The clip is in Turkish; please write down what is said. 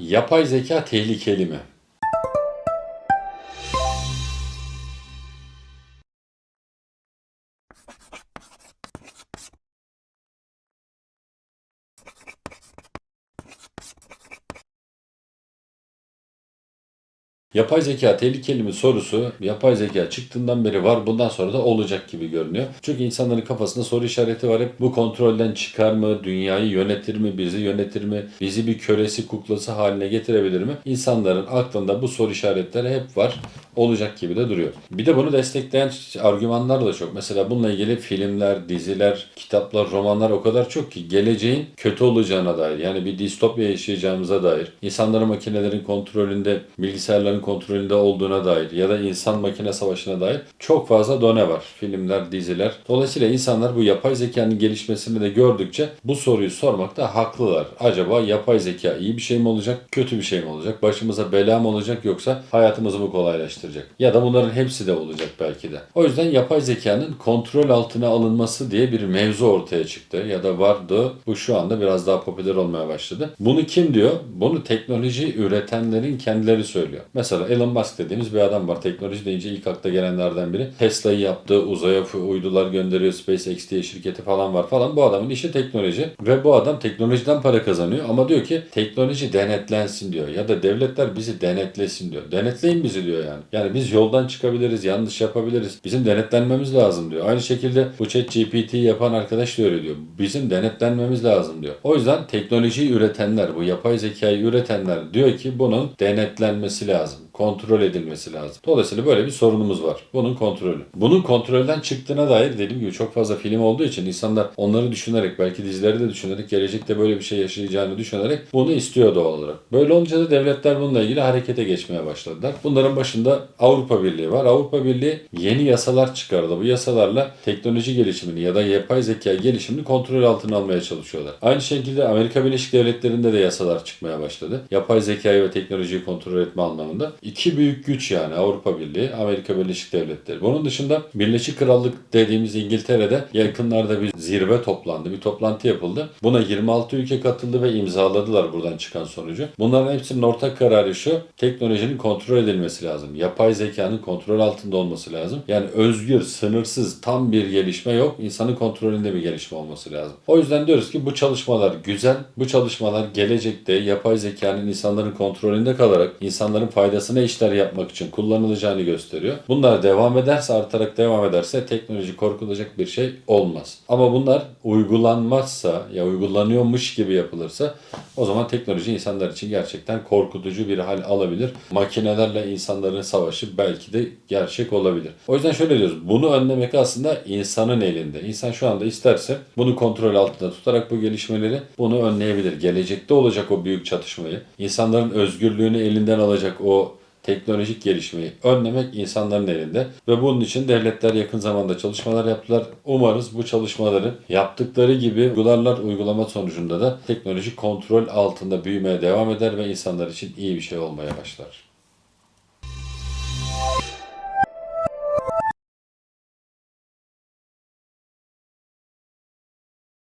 Yapay zeka tehlikeli mi? Yapay zeka tehlikeli mi sorusu yapay zeka çıktığından beri var bundan sonra da olacak gibi görünüyor. Çünkü insanların kafasında soru işareti var hep bu kontrolden çıkar mı, dünyayı yönetir mi, bizi yönetir mi, bizi bir kölesi kuklası haline getirebilir mi? İnsanların aklında bu soru işaretleri hep var olacak gibi de duruyor. Bir de bunu destekleyen argümanlar da çok. Mesela bununla ilgili filmler, diziler, kitaplar, romanlar o kadar çok ki geleceğin kötü olacağına dair yani bir distopya yaşayacağımıza dair, insanların makinelerin kontrolünde, bilgisayarların kontrolünde olduğuna dair ya da insan makine savaşına dair çok fazla done var. Filmler, diziler. Dolayısıyla insanlar bu yapay zekanın gelişmesini de gördükçe bu soruyu sormakta haklılar. Acaba yapay zeka iyi bir şey mi olacak, kötü bir şey mi olacak? Başımıza bela mı olacak yoksa hayatımızı mı kolaylaştıracak? Ya da bunların hepsi de olacak belki de. O yüzden yapay zekanın kontrol altına alınması diye bir mevzu ortaya çıktı ya da vardı. Bu şu anda biraz daha popüler olmaya başladı. Bunu kim diyor? Bunu teknoloji üretenlerin kendileri söylüyor. Mesela Elon Musk dediğimiz bir adam var. Teknoloji deyince ilk akla gelenlerden biri. Tesla'yı yaptı, uzaya uydular gönderiyor, SpaceX diye şirketi falan var falan. Bu adamın işi teknoloji ve bu adam teknolojiden para kazanıyor ama diyor ki teknoloji denetlensin diyor ya da devletler bizi denetlesin diyor. Denetleyin bizi diyor yani. Yani biz yoldan çıkabiliriz, yanlış yapabiliriz. Bizim denetlenmemiz lazım diyor. Aynı şekilde bu chat GPT yapan arkadaş da öyle diyor. Bizim denetlenmemiz lazım diyor. O yüzden teknolojiyi üretenler, bu yapay zekayı üretenler diyor ki bunun denetlenmesi lazım kontrol edilmesi lazım. Dolayısıyla böyle bir sorunumuz var. Bunun kontrolü. Bunun kontrolden çıktığına dair dediğim gibi çok fazla film olduğu için insanlar onları düşünerek belki dizileri de düşünerek gelecekte böyle bir şey yaşayacağını düşünerek bunu istiyor doğal olarak. Böyle olunca da devletler bununla ilgili harekete geçmeye başladılar. Bunların başında Avrupa Birliği var. Avrupa Birliği yeni yasalar çıkardı. Bu yasalarla teknoloji gelişimini ya da yapay zeka gelişimini kontrol altına almaya çalışıyorlar. Aynı şekilde Amerika Birleşik Devletleri'nde de yasalar çıkmaya başladı. Yapay zekayı ve teknolojiyi kontrol etme anlamında. İki büyük güç yani Avrupa Birliği, Amerika Birleşik Devletleri. Bunun dışında Birleşik Krallık dediğimiz İngiltere'de yakınlarda bir zirve toplandı, bir toplantı yapıldı. Buna 26 ülke katıldı ve imzaladılar buradan çıkan sonucu. Bunların hepsinin ortak kararı şu, teknolojinin kontrol edilmesi lazım. Yapay zekanın kontrol altında olması lazım. Yani özgür, sınırsız, tam bir gelişme yok. İnsanın kontrolünde bir gelişme olması lazım. O yüzden diyoruz ki bu çalışmalar güzel. Bu çalışmalar gelecekte yapay zekanın insanların kontrolünde kalarak insanların faydasına işler yapmak için kullanılacağını gösteriyor. Bunlar devam ederse, artarak devam ederse teknoloji korkulacak bir şey olmaz. Ama bunlar uygulanmazsa ya uygulanıyormuş gibi yapılırsa o zaman teknoloji insanlar için gerçekten korkutucu bir hal alabilir. Makinelerle insanların savaşı belki de gerçek olabilir. O yüzden şöyle diyoruz. Bunu önlemek aslında insanın elinde. İnsan şu anda isterse bunu kontrol altında tutarak bu gelişmeleri bunu önleyebilir. Gelecekte olacak o büyük çatışmayı, insanların özgürlüğünü elinden alacak o teknolojik gelişmeyi önlemek insanların elinde ve bunun için devletler yakın zamanda çalışmalar yaptılar. Umarız bu çalışmaları yaptıkları gibi uygularlar uygulama sonucunda da teknoloji kontrol altında büyümeye devam eder ve insanlar için iyi bir şey olmaya başlar.